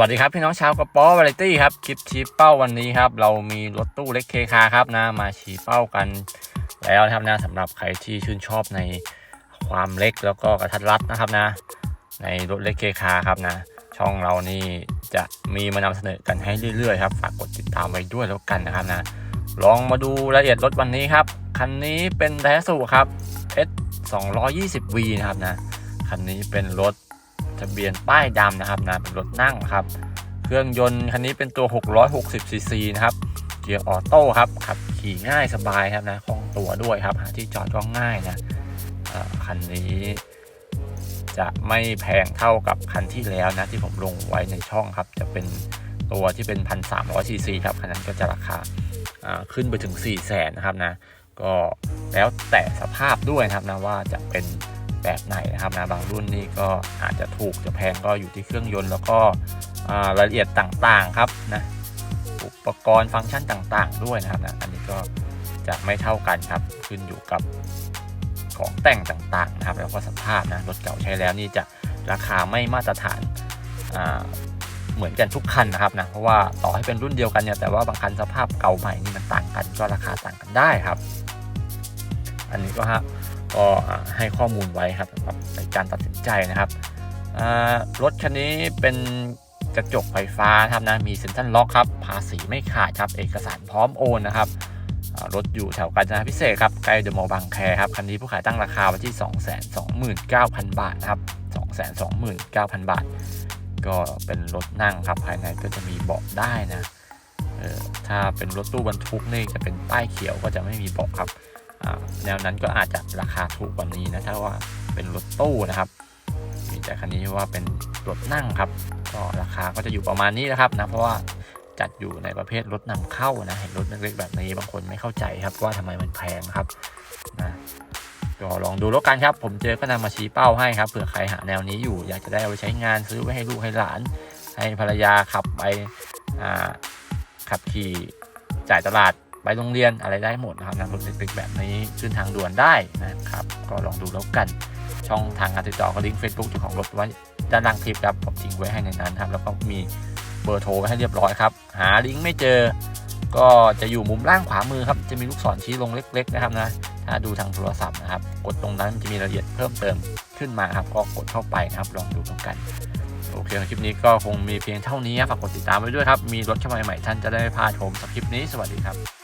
วัสดีครับพี่น้องชาวกระป๋อวาไรตี้ครับคลิปชี้เป้าวันนี้ครับ เรามีรถตู้เล็กเคคาครับนะมาชี้เป้ากัน แล้วนะครับนะสำหรับใครที่ชื่นชอบในความเล็กแล้วก็กระทัดรัดนะครับนะ ในรถเล็กเคคาครับนะ ช่องเรานี่จะมีมานำเสนอกันให้เรื่อยๆครับฝากกดติดตามไว้ด้วยแล้วกันนะครับนะลองมาดูรายละเอียดรถวันนี้ครับคันนี้เป็นไดซูครับ S 220 V นะครับนะคันนี้เป็นรถ ทะเบียนป้ายดำนะครับนะเป็นรถนั่งครับ เครื่องยนต์คันนี้เป็นตัว 660 ซีซีนะครับ เกียร์ออโต้ครับขับขี่ง่ายสบายครับนะคล่องตัวด้วยครับหาที่จอดก็ง่ายนะคันนี้จะไม่แพงเท่ากับคันที่แล้วนะที่ผมลงไว้ในช่องครับ จะเป็นตัวที่เป็น 1,300ซีซีครับคันนั้นก็จะราคาอ่าขึ้นไปถึง 4 0 0แสนนะครับนะก็แล้วแต่สภาพด้วยนะครับนะว่าจะเป็น แบบไหนนะครับนะบางรุ่นนี่ก็อาจจะถูกจะแพงก็อยู่ที่เครื่องยนต์แล้วก็รายละเอียดต่างๆครับนะอุปกรณ์ฟังก์ชันต่างๆ ด้วยนะครับนะอันนี้ก็จะไม่เท่ากันครับขึ้นอยู่กับของแต่งต่างๆนะครับ แล้วก็สภาพนะรถเก่าใช้แล้วนี่จะราคาไม่มาตรฐานาเหมือนกันทุกคันนะครับนะเพราะว่าต่อให้เป็นรุ่นเดียวกันเนี่ยแต่ว่าบางคันสภาพเก่าใหม่นี่มันต่างกันก็ราคาต่างกันได้ครับ อันนี้ก็ฮะ ก็ให้ข้อมูลไว้ครับสำหรับในการตัดสินใจนะครับรถคันนี้เป็นกระจกไฟฟ้าครับนะมีเซ็นทรัลล็อกครับภาษีไม่ขาดครับเอกสารพร้อมโอนนะครับรถอยู่แถวกาญจนาพิเศษครับใกล้เดอะมอลล์บางแคครับคันนี้ผู้ขายตั้งราคาไว้ที่ 229,000 บาทนะครับ229,000 บาท ก็เป็นรถนั่งครับภายในก็จะมีเบาะได้นะถ้าเป็นรถตู้บรรทุกนี่จะเป็นป้ายเขียวก็จะไม่มีเบาะครับ แนวนั้นก็อาจจะราคาถูกกว่านี้นะถ้าว่าเป็นรถตู้นะครับ มีแต่คันนี้ว่าเป็นรถนั่งครับ ก็ราคาก็จะอยู่ประมาณนี้นะครับนะเพราะว่าจัดอยู่ในประเภทรถนำเข้านะเห็นรถเล็กๆแบบนี้บางคนไม่เข้าใจครับว่าทำไมมันแพงครับนะก็ลองดูแล้วกันครับ ผมเจอก็นำมาชี้เป้าให้ครับเผื่อใครหาแนวนี้อยู่อยากจะได้เอาไปใช้งานซื้อไว้ให้ลูกให้หลาน ให้ภรรยาขับไปขับขี่จ่ายตลาด ไปโรงเรียนอะไรได้หมดนะครับนะรถเล็กๆแบบนี้ขึ้นทางด่วนได้นะครับ ก็ลองดูแล้วกัน ช่องทางการติดต่อก็ลิงก์เฟซบุ๊กของรถไว้ด้านล่างคลิปครับผมทิ้งไว้ให้ในนั้นครับแล้วก็มีเบอร์โทรไว้ให้เรียบร้อยครับ หาลิงก์ไม่เจอ ก็จะอยู่มุมล่างขวามือครับ จะมีลูกศรชี้ลงเล็ก ๆ นะครับนะ ถ้าดูทางโทรศัพท์นะครับ กดตรงนั้นจะมีรายละเอียดเพิ่มเติมขึ้นมาครับ ก็กดเข้าไปนะครับ ลองดูแล้วกัน โอเคคลิปนี้ก็คงมีเพียงเท่านี้ฝากกดติดตามไว้ด้วยครับ มีรถเข้ามาใหม่ๆท่านจะได้ไม่พลาดชมสำหรับคลิปนี้ สวัสดีครับ